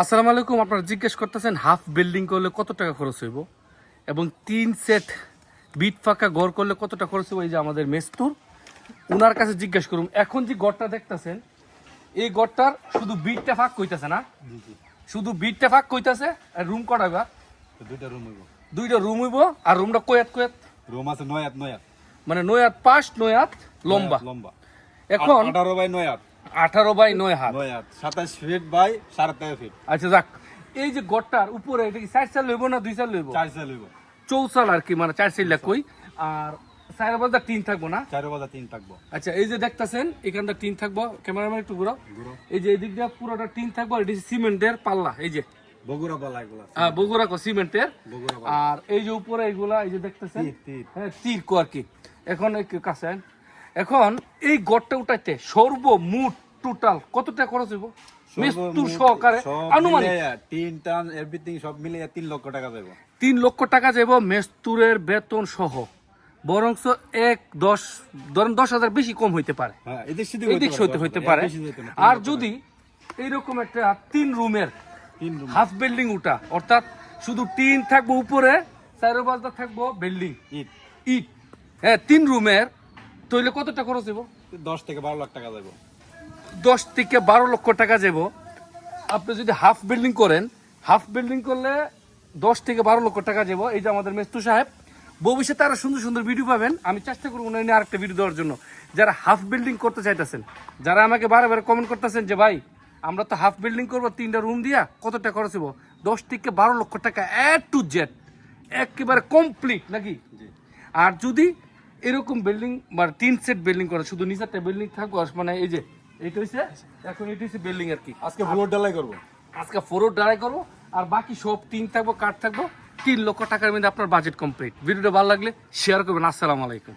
আসসালামু আলাইকুম আপনারা জিজ্ঞেস করতেছেন হাফ বিল্ডিং করলে কত টাকা খরচ হইব? এবং তিন সেট বিট ফাঁকা ঘর করলে কত টাকা খরচ হইব? এই যে আমাদের মেস্তুর ওনার কাছে জিজ্ঞেস করুন। এখন যে গড়টা দেখতেছেন এই গড়টার শুধু বিটটা ফাঁক কইতাছে না? শুধু বিটটা ফাঁক কইতাছে? আর রুম কটা বা দুইটা রুম হইব। দুইটা রুম হইব আর রুমটা কয়াত কয়াত? রুম আছে নয় হাত নয় মানে নয় হাত পাশ নয় হাত লম্বা। লম্বা। এখন আঠারো বাই নয় হাত আঠারো বাই নয় হাত। নয় হাত সাতাশ ফিট বাই সাড়ে তেরো ফিট। আচ্ছা যাক। এই যে গড়টার উপরে এটা কি চার চাল লইব না দুই চাল লইব? চার চাল হইব চৌসাল আর কি মানে চার চাইলা কই। আর চার বাজার তিন থাকব না? চার বাজা তিন থাকব। আচ্ছা এই যে দেখতাছেন এখানটা টিন থাকব। ক্যামেরাম্যান একটু ঘুরো। এই যে এদিক দিয়ে পুরোটা টিন থাকব এটি সিমেন্টের পাল্লা এই যে। বগুড়া এগুলা। আহ, বগুড়া কো সিমেন্টের। আর এই যে উপরে এগুলা এই যে দেখতেছেন। হ্যাঁ তীর কো আর কি। কাছে। এখন এই গড়টা উঠাইতে সর্বমোট টোটাল কত টাকা খরচ হইব? মৃত্যুর সহকারে আনুমানিক। তিন টান এভরিথিং সব মিলে তিন লক্ষ টাকা যাব তিন লক্ষ টাকা যাব মেস্তুরের বেতন সহ। বরংস এক দশ ধরেন দশ হাজার বেশি কম হইতে পারে। হ্যাঁ এদিক সেদিক হইতে পারে আর যদি এইরকম একটা তিন রুমের হাফ বিল্ডিং উঠা অর্থাৎ শুধু টিন থাকব উপরে চারো বাজটা থাকব বিল্ডিং। ইট। ইট। হ্যাঁ তিন রুমের তৈলে কত টাকা খরচ হইব? দশ থেকে বারো লাখ টাকা যাব দশ থেকে বারো লক্ষ টাকা যাব আপনি যদি হাফ বিল্ডিং করেন হাফ বিল্ডিং করলে দশ থেকে বারো লক্ষ টাকা যাব এই যে আমাদের মেস্তু সাহেব ভবিষ্যতে আরও সুন্দর সুন্দর ভিডিও পাবেন। আমি চেষ্টা করব উনি আরেকটা ভিডিও দেওয়ার জন্য। যারা হাফ বিল্ডিং করতে চাইতেছেন যারা আমাকে বারে বারে কমেন্ট করতেছেন যে ভাই আমরা তো হাফ বিল্ডিং করব তিনটা রুম দিয়া কত টাকা খরচ হইব? দশ থেকে বারো লক্ষ টাকা এ টু জেড একেবারে কমপ্লিট নাকি? আর যদি এরকম বিল্ডিং বা তিন সেট বিল্ডিং করে শুধু নিচেরটা বিল্ডিং থাকব মানে এই যে এইটা হচ্ছে এখন এটা হচ্ছে বিল্ডিং আর কি। আজকে ফ্লোর ডালাই করব। আজকে ফ্লোর ডালাই করব আর বাকি সব টিন থাকব কাঠ থাকব তিন লক্ষ টাকার মধ্যে আপনার বাজেট কমপ্লিট ভিডিওটা ভালো লাগলে শেয়ার করবেন আসসালামু আলাইকুম।